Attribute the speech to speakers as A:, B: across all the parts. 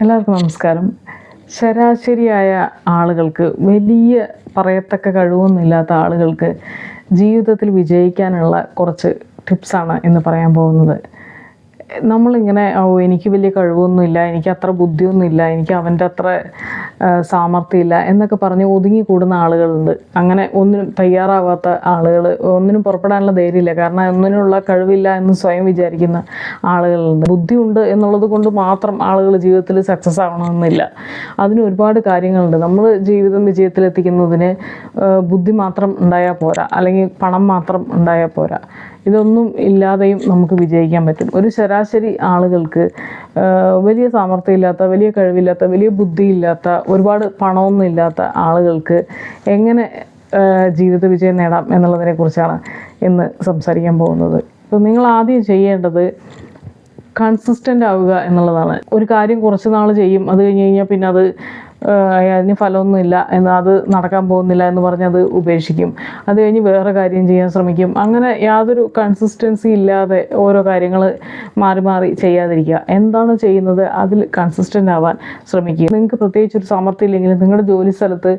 A: എല്ലാവർക്കും നമസ്കാരം. ശരാശരിയായ ആളുകൾക്ക് വലിയ പറയത്തക്ക കഴിവൊന്നുമില്ലാത്ത ആളുകൾക്ക് ജീവിതത്തിൽ വിജയിക്കാനുള്ള കുറച്ച് ടിപ്സാണ് ഇന്ന് പറയാൻ പോകുന്നത്. നമ്മളിങ്ങനെ ഓ എനിക്ക് വലിയ കഴിവൊന്നുമില്ല എനിക്ക് അത്ര ബുദ്ധിയൊന്നുമില്ല എനിക്ക് അവന്റെ അത്ര സാമർഥ്യമില്ല എന്നൊക്കെ പറഞ്ഞ് ഒതുങ്ങി കൂടുന്ന ആളുകളുണ്ട്. അങ്ങനെ ഒന്നിനും തയ്യാറാവാത്ത ആളുകൾ ഒന്നിനും പുറപ്പെടാനുള്ള ധൈര്യമില്ല. കാരണം ഒന്നിനുള്ള കഴിവില്ല എന്ന് സ്വയം വിചാരിക്കുന്ന ആളുകളുണ്ട്. ബുദ്ധിയുണ്ട് എന്നുള്ളത് കൊണ്ട് മാത്രം ആളുകൾ ജീവിതത്തിൽ സക്സസ് ആവണമെന്നില്ല. അതിന് ഒരുപാട് കാര്യങ്ങളുണ്ട്. നമ്മൾ ജീവിതം വിജയത്തിലെത്തിക്കുന്നതിന് ബുദ്ധി മാത്രം ഉണ്ടായാൽ പോരാ. അല്ലെങ്കിൽ പണം മാത്രം ഉണ്ടായാൽ പോരാ. ഇതൊന്നും ഇല്ലാതെയും നമുക്ക് വിജയിക്കാൻ പറ്റും. ഒരു ശരാശരി ആളുകൾക്ക് വലിയ സാമർഥ്യമില്ലാത്ത വലിയ കഴിവില്ലാത്ത വലിയ ബുദ്ധിയില്ലാത്ത ഒരുപാട് പണമൊന്നും ഇല്ലാത്ത ആളുകൾക്ക് എങ്ങനെ ജീവിത വിജയം നേടാം എന്നുള്ളതിനെ കുറിച്ചാണ് ഇന്ന് സംസാരിക്കാൻ പോകുന്നത്. അപ്പോൾ നിങ്ങൾ ആദ്യം ചെയ്യേണ്ടത് കൺസിസ്റ്റന്റ് ആവുക എന്നുള്ളതാണ്. ഒരു കാര്യം കുറച്ച് നാൾ ചെയ്യും അത് കഴിഞ്ഞ് കഴിഞ്ഞാൽ പിന്നെ അത് അതിന് ഫലമൊന്നുമില്ല എന്ന് അത് നടക്കാൻ പോകുന്നില്ല എന്ന് പറഞ്ഞ് അത് ഉപേക്ഷിക്കും. അത് കഴിഞ്ഞ് വേറെ കാര്യം ചെയ്യാൻ ശ്രമിക്കും. അങ്ങനെ യാതൊരു കൺസിസ്റ്റൻസി ഇല്ലാതെ ഓരോ കാര്യങ്ങൾ മാറി മാറി ചെയ്യാതിരിക്കുക. എന്താണ് ചെയ്യുന്നത്? അതിൽ കൺസിസ്റ്റന്റ് ആവാൻ ശ്രമിക്കുക. നിങ്ങൾക്ക് പ്രത്യേകിച്ച് ഒരു ഇല്ലെങ്കിൽ നിങ്ങളുടെ ജോലി സ്ഥലത്ത്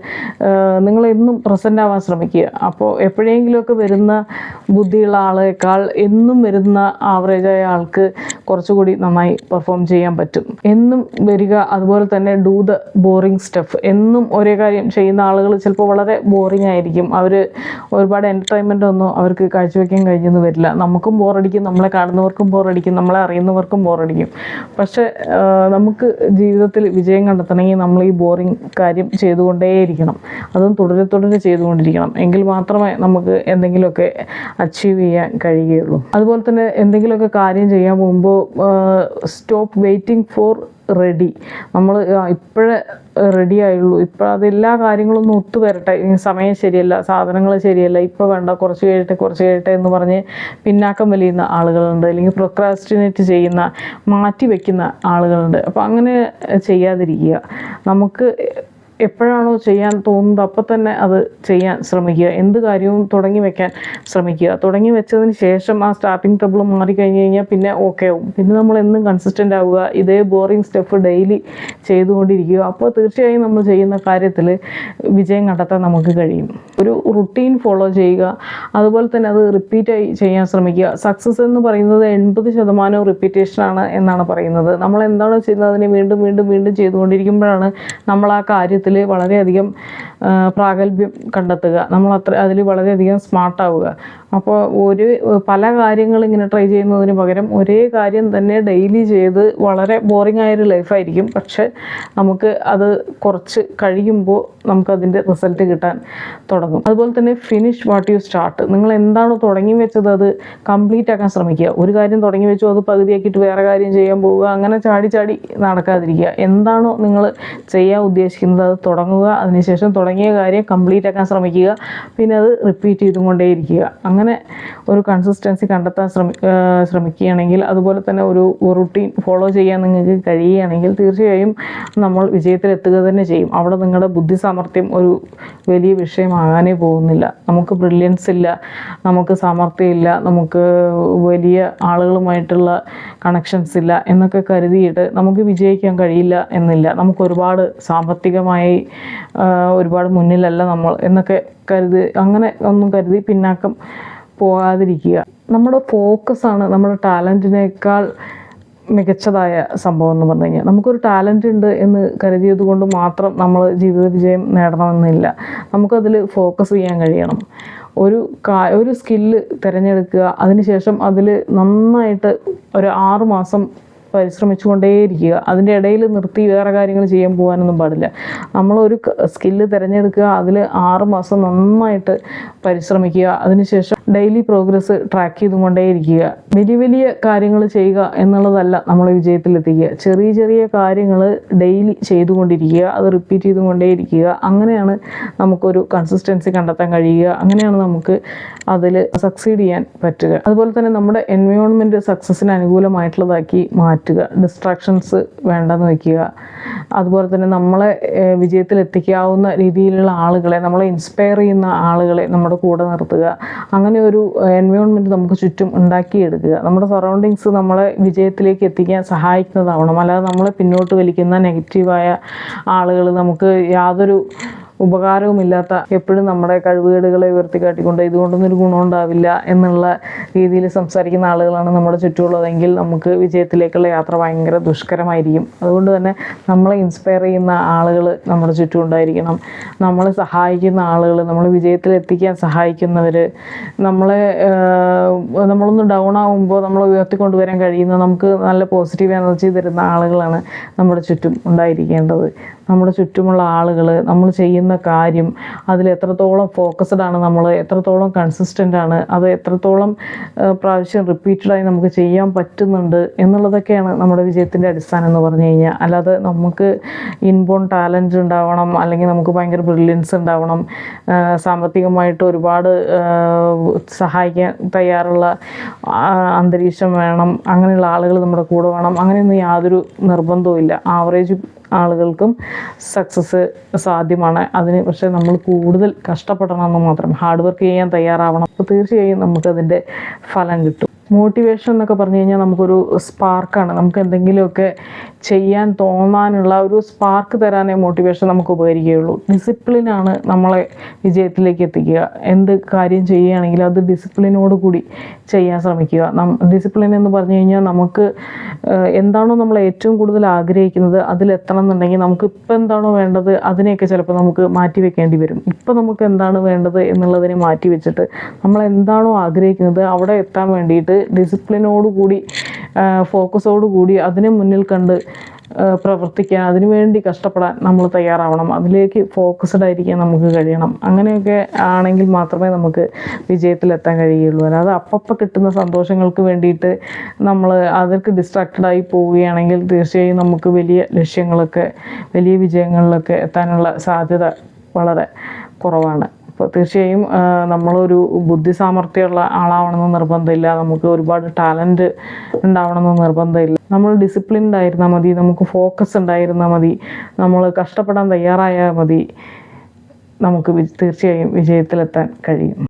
A: നിങ്ങളെന്നും പ്രസന്റ് ആവാൻ ശ്രമിക്കുക. അപ്പോൾ എപ്പോഴെങ്കിലുമൊക്കെ വരുന്ന ബുദ്ധിയുള്ള ആളേക്കാൾ എന്നും വരുന്ന ആവറേജായ ആൾക്ക് കുറച്ചുകൂടി നന്നായി പെർഫോം ചെയ്യാൻ പറ്റും. എന്നും വരിക അതുപോലെ തന്നെ ഡൂ ദ ബോറിങ് സ്റ്റഫ് എന്നും ഒരേ കാര്യം ചെയ്യുന്ന ആളുകൾ ചിലപ്പോൾ വളരെ ബോറിംഗ് ആയിരിക്കും. അവർ ഒരുപാട് എന്റർടൈൻമെന്റ് ഒന്നും അവർക്ക് കാഴ്ചവെക്കാൻ കഴിഞ്ഞെന്ന് വരില്ല. നമുക്കും ബോറടിക്കും നമ്മളെ കാണുന്നവർക്കും ബോറടിക്കും നമ്മളെ അറിയുന്നവർക്കും ബോറടിക്കും പക്ഷേ നമുക്ക് ജീവിതത്തിൽ വിജയം കണ്ടെത്തണമെങ്കിൽ നമ്മൾ ഈ ബോറിംഗ് കാര്യം ചെയ്തുകൊണ്ടേയിരിക്കണം. അതും തുടരെ തുടരെ ചെയ്തുകൊണ്ടിരിക്കണം. എങ്കിൽ മാത്രമേ നമുക്ക് എന്തെങ്കിലുമൊക്കെ അച്ചീവ് ചെയ്യാൻ കഴിയുകയുള്ളൂ. അതുപോലെ തന്നെ എന്തെങ്കിലുമൊക്കെ കാര്യം ചെയ്യാൻ പോകുമ്പോൾ സ്റ്റോപ്പ് വെയിറ്റിംഗ് ഫോർ റെഡി. നമ്മൾ ഇപ്പോഴേ റെഡി ആയുള്ളൂ. ഇപ്പോൾ അതെല്ലാ കാര്യങ്ങളൊന്നും ഒത്തു വരട്ടെ. സമയം ശരിയല്ല സാധനങ്ങൾ ശരിയല്ല. ഇപ്പോൾ വേണ്ട കുറച്ച് കഴിയട്ടെ കുറച്ച് കഴിയട്ടെ എന്ന് പറഞ്ഞ് പിന്നാക്കം വലിയുന്ന ആളുകളുണ്ട്. അല്ലെങ്കിൽ പ്രൊക്രാസ്റ്റിനേറ്റ് ചെയ്യുന്ന മാറ്റി വയ്ക്കുന്ന ആളുകളുണ്ട്. അപ്പോൾ അങ്ങനെ ചെയ്യാതിരിക്കുക. നമുക്ക് എപ്പോഴാണോ ചെയ്യാൻ തോന്നുന്നത് അപ്പം തന്നെ അത് ചെയ്യാൻ ശ്രമിക്കുക. എന്ത് കാര്യവും തുടങ്ങി വെക്കാൻ ശ്രമിക്കുക. തുടങ്ങി വെച്ചതിന് ശേഷം ആ സ്റ്റാർട്ടിങ് ട്രബിൾ മാറിക്കഴിഞ്ഞ് കഴിഞ്ഞാൽ പിന്നെ ഓക്കെ ആവും. പിന്നെ നമ്മൾ എന്നും കൺസിസ്റ്റന്റ് ആവുക ഇതേ ബോറിംഗ് സ്റ്റെപ്പ് ഡെയിലി ചെയ്തുകൊണ്ടിരിക്കുക. അപ്പോൾ തീർച്ചയായും നമ്മൾ ചെയ്യുന്ന കാര്യത്തിൽ വിജയം കണ്ടെത്താൻ നമുക്ക് കഴിയും. ഒരു റുട്ടീൻ ഫോളോ ചെയ്യുക അതുപോലെ തന്നെ അത് റിപ്പീറ്റായി ചെയ്യാൻ ശ്രമിക്കുക. സക്സസ് എന്ന് പറയുന്നത് എൺപത് ശതമാനവും റിപ്പീറ്റേഷനാണ് എന്നാണ് പറയുന്നത്. നമ്മൾ എന്താണോ ചെയ്യുന്നത്? അതിനെ വീണ്ടും വീണ്ടും വീണ്ടും ചെയ്തുകൊണ്ടിരിക്കുമ്പോഴാണ് നമ്മൾ ആ കാര്യത്തിൽ വളരെയധികം ആ, പ്രാഗൽഭ്യം കണ്ടെത്തുക. നമ്മൾ അത്ര അതിൽ വളരെയധികം സ്മാർട്ട് ആവുക. അപ്പോൾ ഒരു പല കാര്യങ്ങൾ ഇങ്ങനെ ട്രൈ ചെയ്യുന്നതിന് പകരം ഒരേ കാര്യം തന്നെ ഡെയിലി ചെയ്ത് വളരെ ബോറിംഗ് ആയൊരു ലൈഫായിരിക്കും പക്ഷെ നമുക്ക് അത് കുറച്ച് കഴിയുമ്പോൾ നമുക്കതിന്റെ റിസൾട്ട് കിട്ടാൻ തുടങ്ങും. അതുപോലെ തന്നെ ഫിനിഷ് വാട്ട് യു സ്റ്റാർട്ട് നിങ്ങൾ എന്താണോ തുടങ്ങി വെച്ചത് അത് കംപ്ലീറ്റ് ആക്കാൻ ശ്രമിക്കുക. ഒരു കാര്യം തുടങ്ങി വെച്ചു അത് പകുതിയാക്കിയിട്ട് വേറെ കാര്യം ചെയ്യാൻ പോവുക അങ്ങനെ ചാടി ചാടി നടക്കാതിരിക്കുക. എന്താണോ നിങ്ങൾ ചെയ്യാൻ ഉദ്ദേശിക്കുന്നത് അത് തുടങ്ങുക. അതിനുശേഷം തുടങ്ങിയ കാര്യം കംപ്ലീറ്റ് ആക്കാൻ ശ്രമിക്കുക. പിന്നെ അത് റിപ്പീറ്റ് ചെയ്തുകൊണ്ടേയിരിക്കുക അങ്ങനെ ഒരു കൺസിസ്റ്റൻസി കണ്ടെത്താൻ ശ്രമി ശ്രമിക്കുകയാണെങ്കിൽ അതുപോലെ തന്നെ ഒരു റുട്ടീൻ ഫോളോ ചെയ്യാൻ നിങ്ങൾക്ക് കഴിയുകയാണെങ്കിൽ തീർച്ചയായും നമ്മൾ വിജയത്തിലെത്തുക തന്നെ ചെയ്യും. അവിടെ നിങ്ങളുടെ ബുദ്ധി സാമർഥ്യം ഒരു വലിയ വിഷയമാകാനേ പോകുന്നില്ല. നമുക്ക് ബ്രില്യൻസ് ഇല്ല നമുക്ക് സാമർഥ്യമില്ല നമുക്ക് വലിയ ആളുകളുമായിട്ടുള്ള കണക്ഷൻസ് ഇല്ല എന്നൊക്കെ കരുതിയിട്ട് നമുക്ക് വിജയിക്കാൻ കഴിയില്ല എന്നില്ല. നമുക്ക് ഒരുപാട് സാമ്പത്തികമായി ഒരുപാട് മുന്നിലല്ല നമ്മൾ എന്നൊക്കെ കരുതി അങ്ങനെ ഒന്നും കരുതി പിന്നാക്കം പോകാതിരിക്കുക. നമ്മുടെ ഫോക്കസാണ് നമ്മുടെ ടാലന്റിനേക്കാൾ മികച്ചതായ സംഭവം എന്ന് പറഞ്ഞു കഴിഞ്ഞാൽ. നമുക്കൊരു ടാലന്റ് ഉണ്ട് എന്ന് കരുതിയത് കൊണ്ട് മാത്രം നമ്മൾ ജീവിത വിജയം നേടണമെന്നില്ല. നമുക്കതിൽ ഫോക്കസ് ചെയ്യാൻ കഴിയണം. ഒരു കാ ഒരു സ്കില്ല് തിരഞ്ഞെടുക്കുക. അതിനുശേഷം അതിൽ നന്നായിട്ട് ഒരു ആറ് മാസം പരിശ്രമിച്ചുകൊണ്ടേയിരിക്കുക. അതിന്റെ ഇടയിൽ നിർത്തി വേറെ കാര്യങ്ങൾ ചെയ്യാൻ പോകാനൊന്നും പാടില്ല. നമ്മളൊരു സ്കില്ല് തിരഞ്ഞെടുക്കുക അതിൽ ആറുമാസം നന്നായിട്ട് പരിശ്രമിക്കുക അതിനുശേഷം ഡെയിലി പ്രോഗ്രസ് ട്രാക്ക് ചെയ്തുകൊണ്ടേയിരിക്കുക. വലിയ വലിയ കാര്യങ്ങൾ ചെയ്യുക എന്നുള്ളതല്ല നമ്മളെ വിജയത്തിലെത്തിക്കുക. ചെറിയ ചെറിയ കാര്യങ്ങൾ ഡെയിലി ചെയ്തുകൊണ്ടിരിക്കുക അത് റിപ്പീറ്റ് ചെയ്തുകൊണ്ടേയിരിക്കുക. അങ്ങനെയാണ് നമുക്കൊരു കൺസിസ്റ്റൻസി കണ്ടെത്താൻ കഴിയുക. അങ്ങനെയാണ് നമുക്ക് അതിൽ സക്സീഡ് ചെയ്യാൻ പറ്റുക. അതുപോലെ തന്നെ നമ്മുടെ എൻവയോൺമെന്റ് സക്സസ്സിന് അനുകൂലമായിട്ടുള്ളതാക്കി മാറ്റുക. മാറ്റുക ഡിസ്ട്രാക്ഷൻസ് വേണ്ടെന്ന് വയ്ക്കുക അതുപോലെ തന്നെ നമ്മളെ വിജയത്തിലെത്തിക്കാവുന്ന രീതിയിലുള്ള ആളുകളെ നമ്മളെ ഇൻസ്പയർ ചെയ്യുന്ന ആളുകളെ നമ്മുടെ കൂടെ നിർത്തുക. അങ്ങനെ ഒരു എൻവയോൺമെന്റ് നമുക്ക് ചുറ്റും ഉണ്ടാക്കിയെടുക്കുക. നമ്മുടെ സറൗണ്ടിങ്സ് നമ്മളെ വിജയത്തിലേക്ക് എത്തിക്കാൻ സഹായിക്കുന്നതാവണം. അല്ലാതെ നമ്മളെ പിന്നോട്ട് വലിക്കുന്ന നെഗറ്റീവായ ആളുകൾ നമുക്ക് യാതൊരു ഉപകാരവുമില്ലാത്ത എപ്പോഴും നമ്മുടെ കഴിവുകേടുകളെ ഉയർത്തിക്കാട്ടിക്കൊണ്ട് ഇതുകൊണ്ടൊന്നും ഒരു ഗുണം ഉണ്ടാവില്ല എന്നുള്ള രീതിയിൽ സംസാരിക്കുന്ന ആളുകളാണ് നമ്മുടെ ചുറ്റുമുള്ളതെങ്കിൽ നമുക്ക് വിജയത്തിലേക്കുള്ള യാത്ര ഭയങ്കര ദുഷ്കരമായിരിക്കും. അതുകൊണ്ട് തന്നെ നമ്മളെ ഇൻസ്പയർ ചെയ്യുന്ന ആളുകൾ നമ്മുടെ ചുറ്റും ഉണ്ടായിരിക്കണം. നമ്മളെ സഹായിക്കുന്ന ആളുകൾ നമ്മളെ വിജയത്തിലെത്തിക്കാൻ സഹായിക്കുന്നവർ നമ്മളെ നമ്മളൊന്ന് ഡൗൺ ആകുമ്പോൾ നമ്മളെ ഉയർത്തിക്കൊണ്ടുവരാൻ കഴിയുന്ന നമുക്ക് നല്ല പോസിറ്റീവ് എനർജി തരുന്ന ആളുകളാണ് നമ്മുടെ ചുറ്റും ഉണ്ടായിരിക്കേണ്ടത്. നമ്മുടെ ചുറ്റുമുള്ള ആളുകൾ നമ്മൾ ചെയ്യുന്ന കാര്യം അതിൽ എത്രത്തോളം ഫോക്കസ്ഡ് ആണ് നമ്മൾ എത്രത്തോളം കൺസിസ്റ്റന്റ് ആണ് അത് എത്രത്തോളം പ്രാവശ്യം റിപ്പീറ്റഡായി നമുക്ക് ചെയ്യാൻ പറ്റുന്നുണ്ട് എന്നുള്ളതൊക്കെയാണ് നമ്മുടെ വിജയത്തിന്റെ അടിസ്ഥാനം എന്ന് പറഞ്ഞു കഴിഞ്ഞാൽ. അല്ലാതെ നമുക്ക് ഇൻബോൺ ടാലന്റ് ഉണ്ടാവണം അല്ലെങ്കിൽ നമുക്ക് ഭയങ്കര ബ്രില്യൻസ് ഉണ്ടാവണം സാമ്പത്തികമായിട്ട് ഒരുപാട് സഹായിക്കാൻ തയ്യാറുള്ള അന്തരീക്ഷം വേണം അങ്ങനെയുള്ള ആളുകൾ നമ്മുടെ കൂടെ വേണം അങ്ങനെയൊന്നും യാതൊരു നിർബന്ധവും ഇല്ല ആവറേജ് ആളുകൾക്കും സക്സസ് സാധ്യമാണ്. അതിന് പക്ഷേ നമ്മൾ കൂടുതൽ കഷ്ടപ്പെടണമെന്ന് മാത്രം. ഹാർഡ് വർക്ക് ചെയ്യാൻ തയ്യാറാവണം. അപ്പോൾ തീർച്ചയായും നമുക്കതിന്റെ ഫലം കിട്ടും. മോട്ടിവേഷൻ എന്നൊക്കെ പറഞ്ഞു കഴിഞ്ഞാൽ നമുക്കൊരു സ്പാർക്കാണ് നമുക്ക് എന്തെങ്കിലുമൊക്കെ ചെയ്യാൻ തോന്നാനുള്ള ഒരു സ്പാർക്ക് തരാനേ മോട്ടിവേഷൻ നമുക്ക് ഉപകരിക്കുകയുള്ളൂ. ഡിസിപ്ലിനാണ് നമ്മളെ വിജയത്തിലേക്ക് എത്തിക്കുക. എന്ത് കാര്യം ചെയ്യുകയാണെങ്കിലും അത് ഡിസിപ്ലിനോട് കൂടി ചെയ്യാൻ ശ്രമിക്കുക. നം ഡിസിപ്ലിൻ എന്ന് പറഞ്ഞു കഴിഞ്ഞാൽ നമുക്ക് എന്താണോ നമ്മൾ ഏറ്റവും കൂടുതൽ ആഗ്രഹിക്കുന്നത് അതിലെത്തണം എന്നുണ്ടെങ്കിൽ നമുക്ക് ഇപ്പം എന്താണോ വേണ്ടത് അതിനെയൊക്കെ ചിലപ്പോൾ നമുക്ക് മാറ്റി വെക്കേണ്ടി വരും. ഇപ്പം നമുക്ക് എന്താണ് വേണ്ടത് എന്നുള്ളതിനെ മാറ്റി വെച്ചിട്ട് നമ്മൾ എന്താണോ ആഗ്രഹിക്കുന്നത് അവിടെ എത്താൻ വേണ്ടിയിട്ട് ഡിസിപ്ലിനോട് കൂടി ഫോക്കസോട് കൂടി അതിനെ മുന്നിൽ കണ്ട് പ്രവർത്തിക്കാൻ അതിനുവേണ്ടി കഷ്ടപ്പെടാൻ നമ്മൾ തയ്യാറാവണം. അതിലേക്ക് ഫോക്കസ്ഡ് ആയിരിക്കാൻ നമുക്ക് കഴിയണം. അങ്ങനെയൊക്കെ ആണെങ്കിൽ മാത്രമേ നമുക്ക് വിജയത്തിലെത്താൻ കഴിയുള്ളൂ. അല്ലാതെ അപ്പപ്പം കിട്ടുന്ന സന്തോഷങ്ങൾക്ക് വേണ്ടിയിട്ട് നമ്മൾ ഡിസ്ട്രാക്റ്റഡ് ആയി പോവുകയാണെങ്കിൽ തീർച്ചയായും നമുക്ക് വലിയ ലക്ഷ്യങ്ങളൊക്കെ വലിയ വിജയങ്ങളിലൊക്കെ എത്താനുള്ള സാധ്യത വളരെ കുറവാണ്. അപ്പോൾ തീർച്ചയായും നമ്മളൊരു ബുദ്ധി സാമർഥ്യമുള്ള ആളാവണമെന്ന് നിർബന്ധമില്ല. നമുക്ക് ഒരുപാട് ടാലന്റ് ഉണ്ടാവണമെന്ന് നിർബന്ധമില്ല. നമ്മൾ ഡിസിപ്ലിൻഡ് ആയിരുന്നാൽ മതി. നമുക്ക് ഫോക്കസ് ഉണ്ടായിരുന്നാൽ മതി. നമ്മൾ കഷ്ടപ്പെടാൻ തയ്യാറായാൽ മതി. നമുക്ക് തീർച്ചയായും വിജയത്തിലെത്താൻ കഴിയും.